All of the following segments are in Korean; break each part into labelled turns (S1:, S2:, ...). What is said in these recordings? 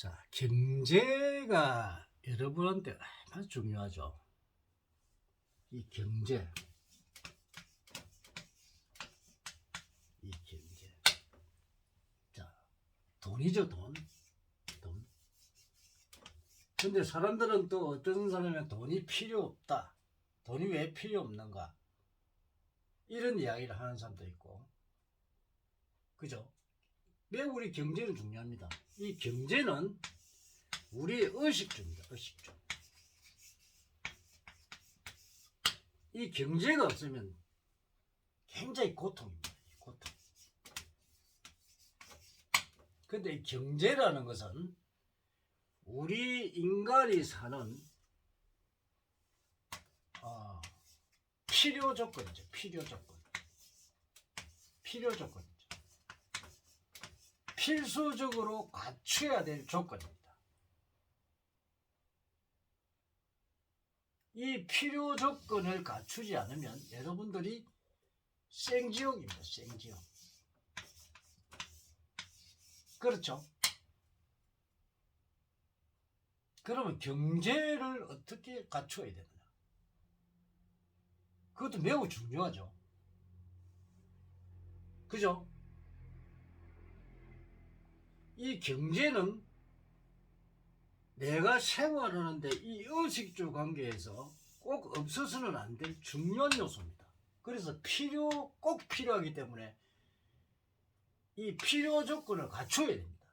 S1: 자, 경제가 여러분한테 아주 중요하죠. 이 경제. 이 경제. 자, 돈이죠, 돈. 돈. 근데 사람들은 또 어떤 사람은 돈이 필요 없다. 돈이 왜 필요 없는가? 이런 이야기를 하는 사람도 있고. 그죠? 왜 우리 경제는 중요합니다. 이 경제는 우리의 의식주입니다. 의식주. 이 경제가 없으면 굉장히 고통입니다. 고통. 근데 이 경제라는 것은 우리 인간이 사는 어, 필요 조건이죠. 필요 조건. 필요 조건이죠. 필수적으로 갖춰야 될 조건입니다. 이 필요 조건을 갖추지 않으면 여러분들이 생지옥입니다. 생지옥. 그렇죠? 그러면 경제를 어떻게 갖춰야 되느냐? 그것도 매우 중요하죠. 그죠? 이 경제는 내가 생활하는데 이 의식주 관계에서 꼭 없어서는 안 될 중요한 요소입니다. 그래서 필요, 꼭 필요하기 때문에 이 필요 조건을 갖춰야 됩니다.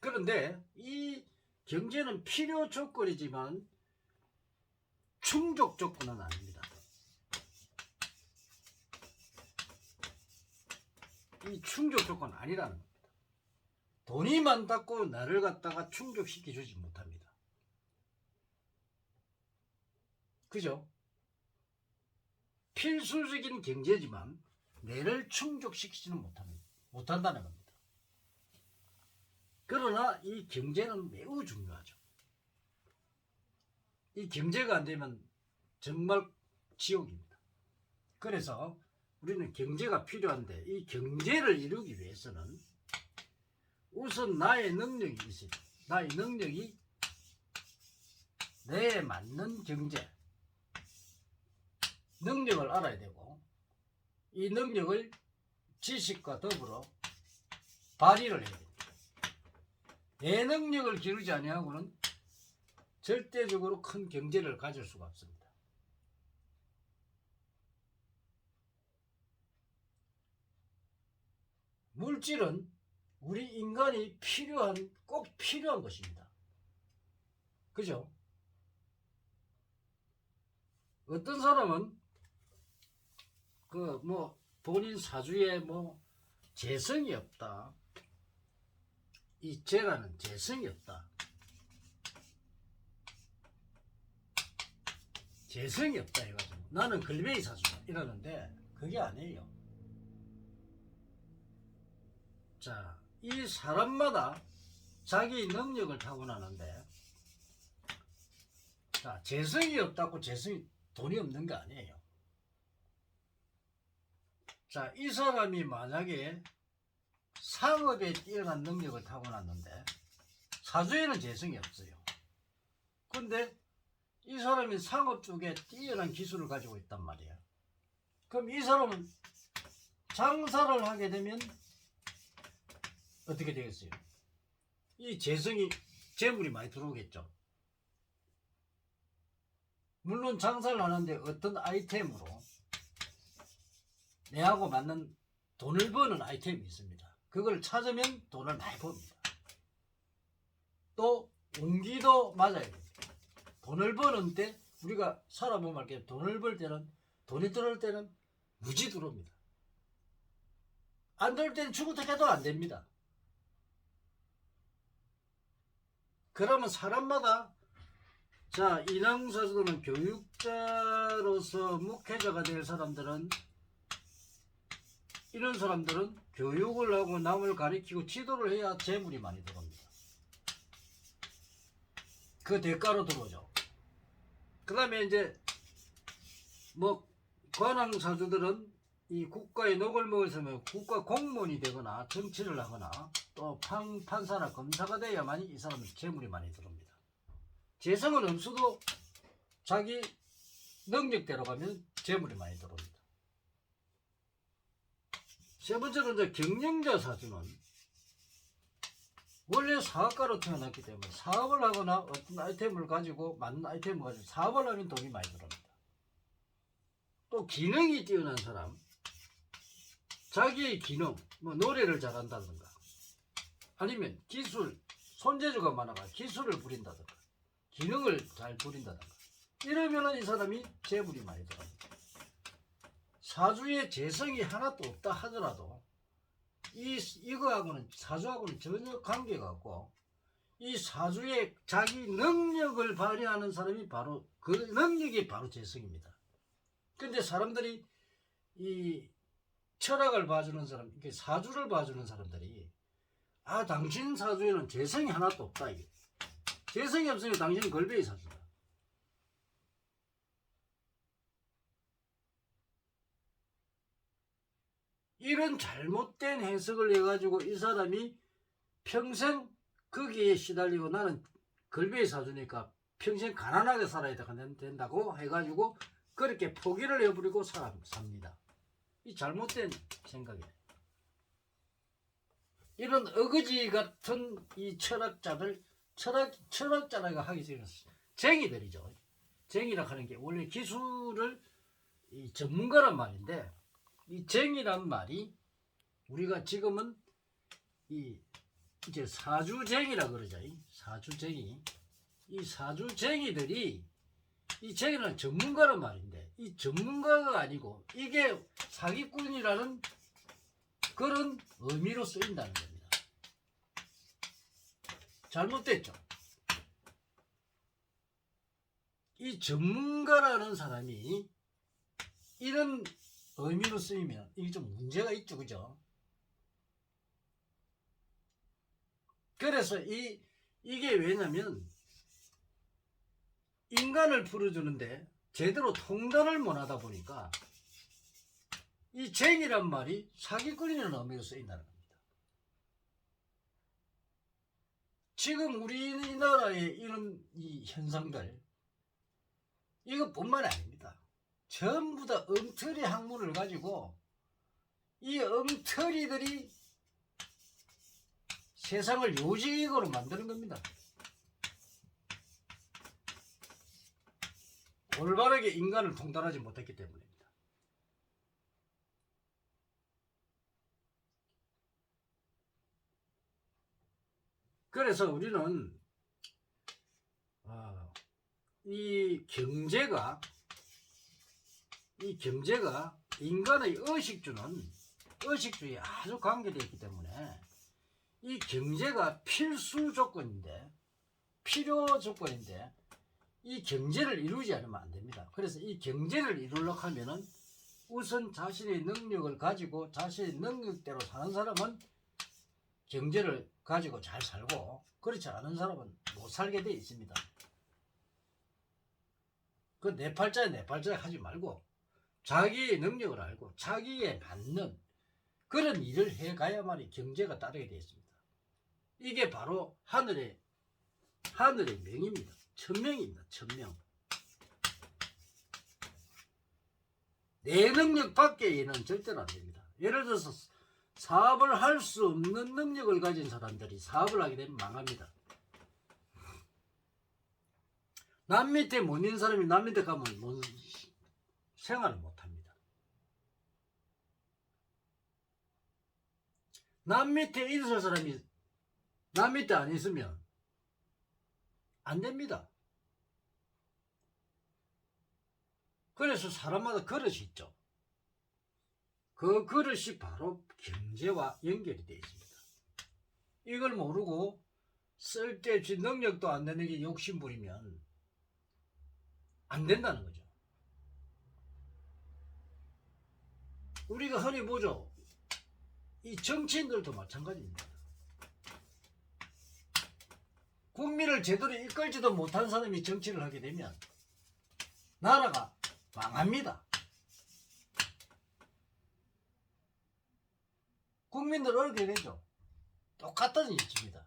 S1: 그런데 이 경제는 필요 조건이지만 충족 조건은 아닙니다. 이 충족 조건 아니라는 겁니다. 돈이 많다고 나를 갖다가 충족시켜 주지 못합니다. 그죠? 필수적인 경제지만 내를 충족시키지는 못합니다. 못한다는 겁니다. 그러나 이 경제는 매우 중요하죠. 이 경제가 안 되면 정말 지옥입니다. 그래서 우리는 경제가 필요한데 이 경제를 이루기 위해서는 우선 나의 능력이 있어요. 나의 능력이 내에 맞는 경제 능력을 알아야 되고 이 능력을 지식과 더불어 발휘를 해야 됩니다. 내 능력을 기르지 아니하고는 절대적으로 큰 경제를 가질 수가 없습니다. 물질은 우리 인간이 필요한 꼭 필요한 것입니다. 그죠? 어떤 사람은 그 뭐 본인 사주에 뭐 재성이 없다. 이 재라는 재성이 없다. 재성이 없다 해가지고 나는 글베이 사주다 이러는데 그게 아니에요. 자, 이 사람마다 자기 능력을 타고나는데 자, 재성이 없다고 재성이 돈이 없는 게 아니에요. 자, 이 사람이 만약에 상업에 뛰어난 능력을 타고났는데 사주에는 재성이 없어요. 근데 이 사람이 상업 쪽에 뛰어난 기술을 가지고 있단 말이에요. 그럼 이 사람은 장사를 하게 되면 어떻게 되겠어요? 이 재성이 재물이 많이 들어오겠죠. 물론 장사를 하는데 어떤 아이템으로 내하고 맞는 돈을 버는 아이템이 있습니다. 그걸 찾으면 돈을 많이 법니다. 또 운기도 맞아야 됩니다. 돈을 버는 때 우리가 살아보면 이렇게 돈을 벌 때는 돈이 들어올 때는 무지 들어옵니다. 안 들어올 때는 죽어도 해도 안 됩니다. 그러면 사람마다 자 인왕사주는 교육자로서 목회자가 될 사람들은 이런 사람들은 교육을 하고 남을 가리키고 지도를 해야 재물이 많이 들어옵니다. 그 대가로 들어오죠. 그 다음에 이제 뭐 관왕사주들은 이 국가의 녹을 먹을 면 국가 공무원이 되거나 정치를 하거나 또 판, 판사나 검사가 돼야만이 이 사람은 재물이 많이 들어옵니다. 재성은 없어도 자기 능력대로 가면 재물이 많이 들어옵니다. 세 번째로 이제 경영자 사주는 원래 사업가로 태어났기 때문에 사업을 하거나 어떤 아이템을 가지고 맞는 아이템을 가지고 사업을 하면 돈이 많이 들어옵니다. 또 기능이 뛰어난 사람, 자기의 기능, 뭐 노래를 잘한다든가, 아니면 기술, 손재주가 많아가 기술을 부린다든가, 기능을 잘 부린다든가, 이러면은 이 사람이 재물이 많이 들어옵니다. 사주에 재성이 하나도 없다 하더라도 이 이거하고는 사주하고는 전혀 관계가 없고 이 사주에 자기 능력을 발휘하는 사람이 바로 그 능력이 바로 재성입니다. 근데 사람들이 이 철학을 봐주는 사람, 사주를 봐주는 사람들이 아 당신 사주에는 재성이 하나도 없다 이게 재성이 없으면 당신은 걸베이 사주다. 이런 잘못된 해석을 해가지고 이 사람이 평생 거기에 시달리고 나는 걸베이 사주니까 평생 가난하게 살아야 된- 된다고 해가지고 그렇게 포기를 해버리고 사, 삽니다. 이 잘못된 생각이에요. 이런 어거지 같은 이 철학자들, 철학, 철학자라고 하기 전에 쟁이들이죠. 쟁이라 하는 게 원래 기술을 이 전문가란 말인데 이 쟁이란 말이 우리가 지금은 이 이제 사주쟁이라 그러죠. 이 사주쟁이. 이 사주쟁이들이 이 쟁이는 전문가란 말인데 이 전문가가 아니고 이게 사기꾼이라는 그런 의미로 쓰인다는 겁니다. 잘못됐죠. 이 전문가라는 사람이 이런 의미로 쓰이면 이게 좀 문제가 있죠, 그죠? 그래서 이 이게 왜냐면 인간을 풀어주는데 제대로 통달을 못하다 보니까 이 쟁이란 말이 사기꾼이라는 의미로 쓰인다는 겁니다. 지금 우리나라의 이런 이 현상들 이것뿐만 아닙니다. 전부 다 엉터리 학문을 가지고 이 엉터리들이 세상을 요직으로 만드는 겁니다. 올바르게 인간을 통달하지 못했기 때문입 그래서 우리는 어, 이 경제가 이 경제가 인간의 의식주는 의식주에 아주 관계되어 있기 때문에 이 경제가 필수 조건인데 필요 조건인데 이 경제를 이루지 않으면 안 됩니다. 그래서 이 경제를 이루려고 하면은 우선 자신의 능력을 가지고 자신의 능력대로 사는 사람은 경제를 가지고 잘 살고 그렇지 않은 사람은 못 살게 돼 있습니다. 그 내 팔자에 내 팔자에 하지 말고 자기의 능력을 알고 자기에 맞는 그런 일을 해 가야만이 경제가 따르게 되어 있습니다. 이게 바로 하늘의 하늘의 명입니다. 천명입니다. 천명. 내 능력 밖에는 절대로 안 됩니다. 예를 들어서 사업을 할 수 없는 능력을 가진 사람들이 사업을 하게 되면 망합니다. 남 밑에 못 있는 사람이 남 밑에 가면 못, 생활을 못 합니다. 남 밑에 있을 사람이 남 밑에 안 있으면 안 됩니다. 그래서 사람마다 그릇이 있죠. 그 그릇이 바로 경제와 연결이 되어 있습니다. 이걸 모르고 쓸데없이 능력도 안 되는 게 욕심부리면 안 된다는 거죠. 우리가 흔히 보죠. 이 정치인들도 마찬가지입니다. 국민을 제대로 이끌지도 못한 사람이 정치를 하게 되면 나라가 망합니다. 국민들 어렵게 되죠. 똑같은 일집이다.